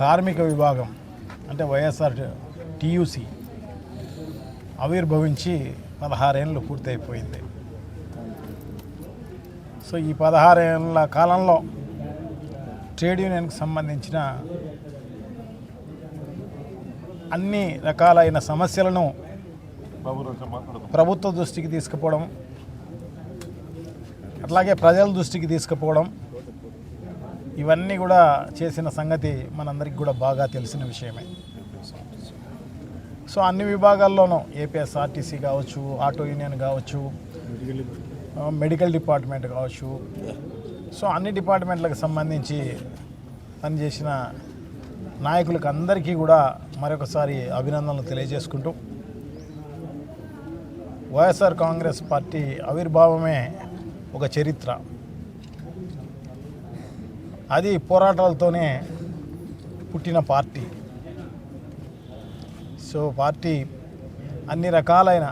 కార్మిక విభాగం అంటే వైఎస్ఆర్ టీయూసీ ఆవిర్భవించి పదహారేళ్ళు పూర్తయిపోయింది. సో ఈ పదహారేళ్ళ కాలంలో ట్రేడ్ యూనియన్కి సంబంధించిన అన్ని రకాలైన సమస్యలను ప్రభుత్వ దృష్టికి తీసుకుపోవడం అట్లాగే ప్రజల దృష్టికి తీసుకుపోవడం ఇవన్నీ కూడా చేసిన సంగతి మనందరికి కూడా బాగా తెలిసిన విషయమే. సో అన్ని విభాగాల్లోనూ ఏపీఎస్ఆర్టీసీ కావచ్చు ఆటో యూనియన్ కావచ్చు మెడికల్ డిపార్ట్మెంట్ కావచ్చు. సో అన్ని డిపార్ట్మెంట్లకు సంబంధించి పనిచేసిన నాయకులకు అందరికీ కూడా మరొకసారి అభినందనలు తెలియజేసుకుంటూ వైఎస్ఆర్ కాంగ్రెస్ పార్టీ ఆవిర్భావమే ఒక చరిత్ర. అది పోరాటాలతోనే పుట్టిన పార్టీ. సో పార్టీ అన్ని రకాలైన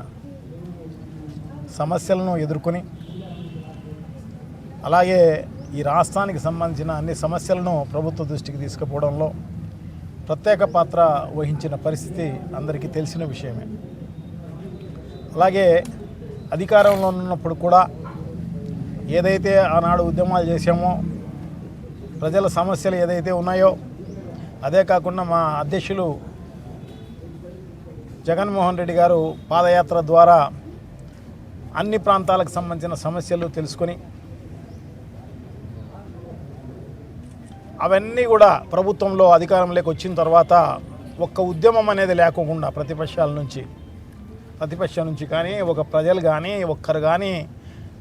సమస్యలను ఎదుర్కొని అలాగే ఈ రాష్ట్రానికి సంబంధించిన అన్ని సమస్యలను ప్రభుత్వ దృష్టికి తీసుకుపోవడంలో ప్రత్యేక పాత్ర వహించిన పరిస్థితి అందరికీ తెలిసిన విషయమే. అలాగే అధికారంలో ఉన్నప్పుడు కూడా ఏదైతే ఆనాడు ఉద్యమాలు చేశామో ప్రజల సమస్యలు ఏదైతే ఉన్నాయో అదే కాకుండా మా అధ్యక్షులు జగన్మోహన్ రెడ్డి గారు పాదయాత్ర ద్వారా అన్ని ప్రాంతాలకు సంబంధించిన సమస్యలు తెలుసుకొని అవన్నీ కూడా ప్రభుత్వంలో అధికారంలోకి వచ్చిన తర్వాత ఒక్క ఉద్యమం అనేది లేకుండా ప్రతిపక్షాల నుంచి ప్రతిపక్షం నుంచి కానీ ఒక ప్రజలు కానీ ఒక్కరు కానీ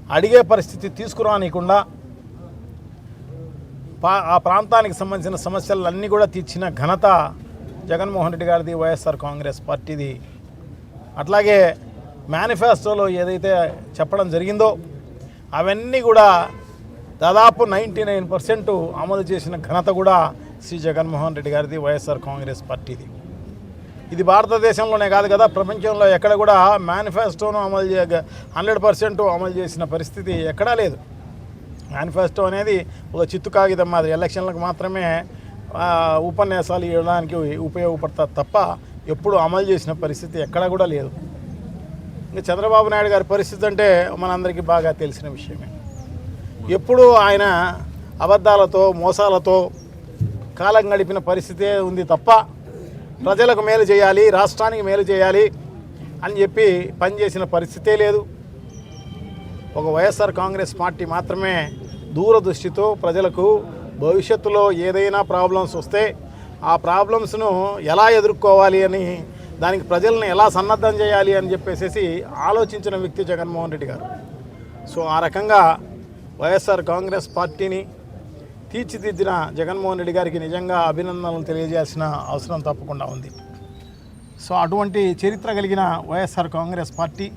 అడిగే పరిస్థితి తీసుకురానికుండా ఆ ప్రాంతానికి సంబంధించిన సమస్యలన్నీ కూడా తీర్చిన ఘనత జగన్మోహన్ రెడ్డి గారిది వైఎస్ఆర్ కాంగ్రెస్ పార్టీది. అట్లాగే మేనిఫెస్టోలో ఏదైతే చెప్పడం జరిగిందో అవన్నీ కూడా దాదాపు నైంటీ నైన్ పర్సెంట్ అమలు చేసిన ఘనత కూడా శ్రీ జగన్మోహన్ రెడ్డి గారిది వైఎస్ఆర్ కాంగ్రెస్ పార్టీది. ఇది భారతదేశంలోనే కాదు కదా ప్రపంచంలో ఎక్కడ కూడా మేనిఫెస్టోను అమలు చే హండ్రెడ్ పర్సెంట్ అమలు చేసిన పరిస్థితి ఎక్కడా లేదు. మేనిఫెస్టో అనేది ఒక చిత్తు కాగితం మాదిరి. ఎలక్షన్లకు మాత్రమే ఉపన్యాసాలు ఇవ్వడానికి ఉపయోగపడతారు తప్ప ఎప్పుడు అమలు చేసిన పరిస్థితి ఎక్కడా కూడా లేదు. ఇంకా చంద్రబాబు నాయుడు గారి పరిస్థితి అంటే మనందరికీ బాగా తెలిసిన విషయమే. ఎప్పుడు ఆయన అబద్ధాలతో మోసాలతో కాలం గడిపిన పరిస్థితే ఉంది తప్ప ప్రజలకు మేలు చేయాలి రాష్ట్రానికి మేలు చేయాలి అని చెప్పి పనిచేసిన పరిస్థితే లేదు. ఒక వైఎస్ఆర్ కాంగ్రెస్ పార్టీ మాత్రమే దూరదృష్టితో ప్రజలకు భవిష్యత్తులో ఏదైనా ప్రాబ్లమ్స్ వస్తే ఆ ప్రాబ్లమ్స్ను ఎలా ఎదుర్కోవాలి అని దానికి ప్రజలను ఎలా సన్నద్ధం చేయాలి అని చెప్పేసి ఆలోచించిన వ్యక్తి జగన్మోహన్ రెడ్డి గారు. సో ఆ రకంగా వైఎస్ఆర్ కాంగ్రెస్ పార్టీని తీర్చిదిద్దిన జగన్మోహన్ రెడ్డి గారికి నిజంగా అభినందనలు తెలియజేయాల్సిన అవసరం తప్పకుండా ఉంది. సో అటువంటి చరిత్ర కలిగిన వైఎస్ఆర్ కాంగ్రెస్ పార్టీ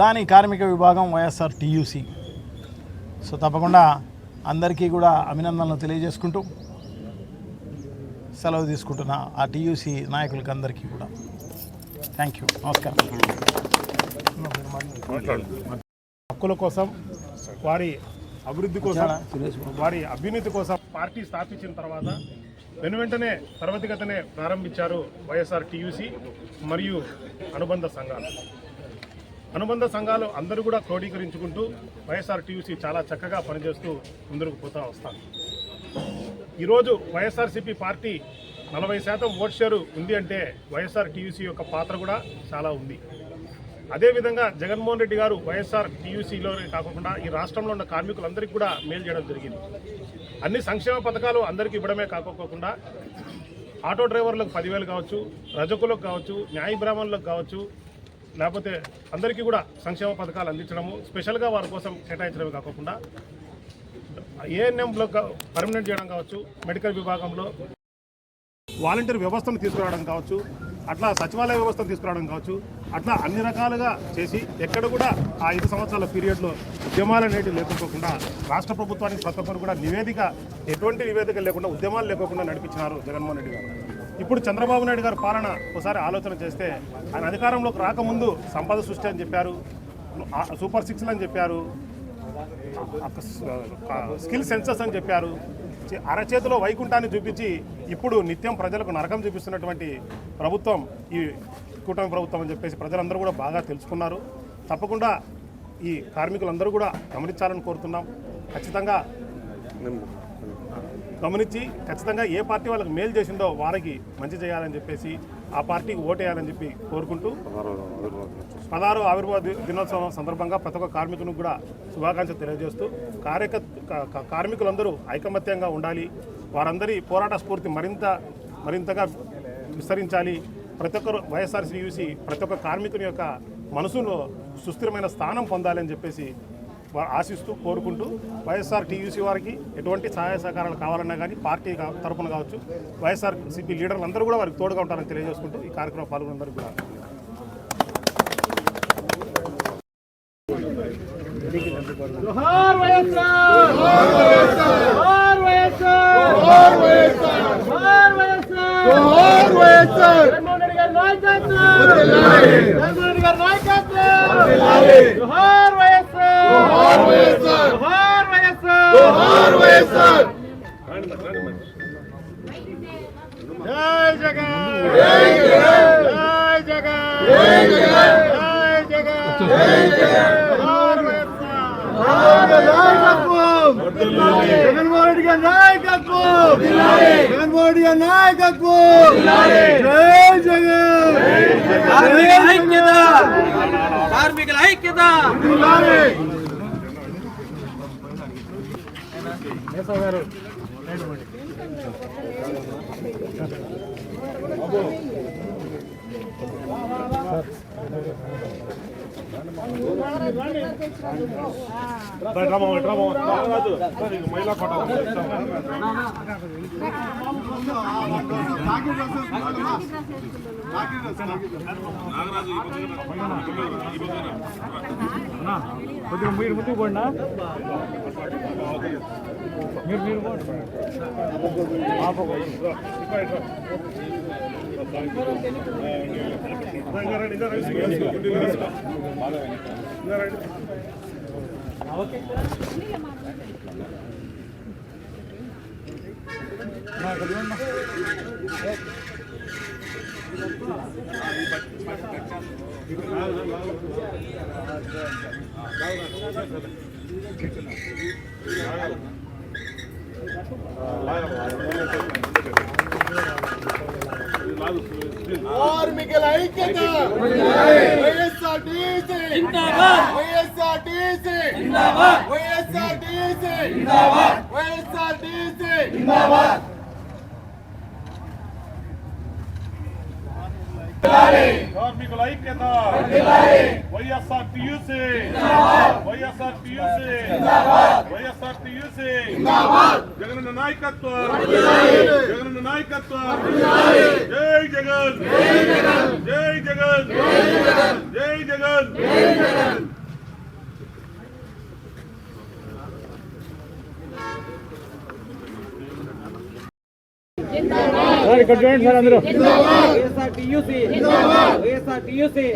దాని కార్మిక విభాగం వైఎస్ఆర్ టీయూసీ. సో తప్పకుండా అందరికీ కూడా అభినందనలు తెలియజేసుకుంటూ సెలవు తీసుకుంటున్న ఆ టీయూసీ నాయకులకి అందరికీ కూడా. థ్యాంక్ యూ నమస్కారం. హక్కుల కోసం వారి అభివృద్ధి కోసం వారి అభ్యున్నతి కోసం పార్టీ స్థాపించిన తర్వాత వెను వెంటనే తరగతిగతనే ప్రారంభించారు వైఎస్ఆర్ టీయూసీ మరియు అనుబంధ సంఘాలు. అనుబంధ సంఘాలు అందరూ కూడా క్రోడీకరించుకుంటూ వైఎస్ఆర్టీయూసీ చాలా చక్కగా పనిచేస్తూ ముందుకు పోతా వస్తాను. ఈరోజు వైఎస్ఆర్సీపీ పార్టీ నలభై శాతం ఓట్ షేరు ఉంది అంటే వైఎస్ఆర్ టీయూసీ యొక్క పాత్ర కూడా చాలా ఉంది. అదేవిధంగా జగన్మోహన్ రెడ్డి గారు వైఎస్ఆర్ టీయూసీలో కాకుండా ఈ రాష్ట్రంలో ఉన్న కార్మికులందరికీ కూడా మేలు చేయడం జరిగింది. అన్ని సంక్షేమ పథకాలు అందరికీ ఇవ్వడమే కాకోకుండా ఆటో డ్రైవర్లకు పదివేలు కావచ్చు రజకులకు కావచ్చు న్యాయ బ్రాహ్మణులకు కావచ్చు లేకపోతే అందరికీ కూడా సంక్షేమ పథకాలు అందించడము స్పెషల్గా వారి కోసం కేటాయించడమే కాకుండా ఏఎన్ఎంలో పర్మనెంట్ చేయడం కావచ్చు మెడికల్ విభాగంలో వాలంటీర్ వ్యవస్థను తీసుకురావడం కావచ్చు అట్లా సచివాలయ వ్యవస్థను తీసుకురావడం కావచ్చు అట్లా అన్ని రకాలుగా చేసి ఎక్కడ కూడా ఆ ఐదు సంవత్సరాల పీరియడ్లో ఉద్యమాలు అనేటివి లేకపోకుండా రాష్ట్ర ప్రభుత్వానికి ప్రతి ఒక్కరు కూడా నివేదిక ఎటువంటి నివేదిక లేకుండా ఉద్యమాలు లేకుండా నడిపించినారు జగన్మోహన్ రెడ్డి గారు. ఇప్పుడు చంద్రబాబు నాయుడు గారి పాలన ఒకసారి ఆలోచన చేస్తే ఆయన అధికారంలోకి రాకముందు సంపద సృష్టి అని చెప్పారు సూపర్ సిక్స్లు అని చెప్పారు స్కిల్ సెన్సస్ అని చెప్పారు. చే- అరచేతిలో వైకుంఠాన్ని చూపించి ఇప్పుడు నిత్యం ప్రజలకు నరకం చూపిస్తున్నటువంటి ప్రభుత్వం ఈ కూటమి ప్రభుత్వం అని చెప్పేసి ప్రజలందరూ కూడా బాగా తెలుసుకున్నారు. తప్పకుండా ఈ కార్మికులందరూ కూడా గమనించాలని కోరుతున్నాం. ఖచ్చితంగా గమనించి ఖచ్చితంగా ఏ పార్టీ వాళ్ళకి మేలు చేసిందో వారికి మంచి చేయాలని చెప్పేసి ఆ పార్టీకి ఓటేయాలని చెప్పి కోరుకుంటూ పదహారు ఆవిర్భావ దినోత్సవం సందర్భంగా ప్రతి ఒక్క కార్మికునికి కూడా శుభాకాంక్షలు తెలియజేస్తూ కార్యక కార్మికులందరూ ఐకమత్యంగా ఉండాలి. వారందరి పోరాట స్ఫూర్తి మరింత మరింతగా విస్తరించాలి. ప్రతి ఒక్కరు వైఎస్ఆర్సీయుసి ప్రతి ఒక్క కార్మికుని యొక్క మనసులో సుస్థిరమైన స్థానం పొందాలని చెప్పేసి ఆశిస్తూ కోరుకుంటూ వైఎస్ఆర్ టీయూసీ వారికి ఎటువంటి సహాయ సహకారాలు కావాలన్నా కానీ పార్టీ తరపున కావచ్చు. వైఎస్ఆర్ సిపి లీడర్లు అందరూ కూడా వారికి తోడుగా ఉంటారని తెలియజేసుకుంటూ ఈ కార్యక్రమం పాల్గొనందరూ కూడా జోహార్ జగన్మోహన్ రెడ్డి గారి నాయకత్వం జగన్మోహన్ రెడ్డి గారి నాయకత్వం జై జగన్ కార్మికుల ఐక్యత. కార్మికుల ఐక్యత. డ్రామా డ్రామా మహిళా కోట కొద్దిగా మీరు ముందుకు పోండి మీరు మీరు పోండి కార్మికుల ఐక్యత YSR TC YSR TC YSR TC. YSR TC కార్మికుల ఐక్యత. వైఎస్ఆర్ టియూసీ వైఎస్ఆర్ టియూసీ వైఎస్ఆర్ టియూసీ జగన్ నాయకత్వం. జగన్. నాయకత్వం జై జగన్. జై జగన్. జై జగన్. సార్ ఇక్కడ చూడండి సార్ అందరూ. YSR TUC YSR TUC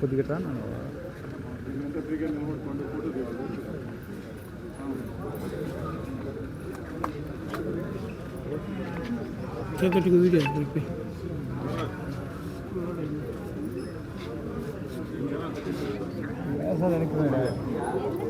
కొద్దిగా రా వీడియో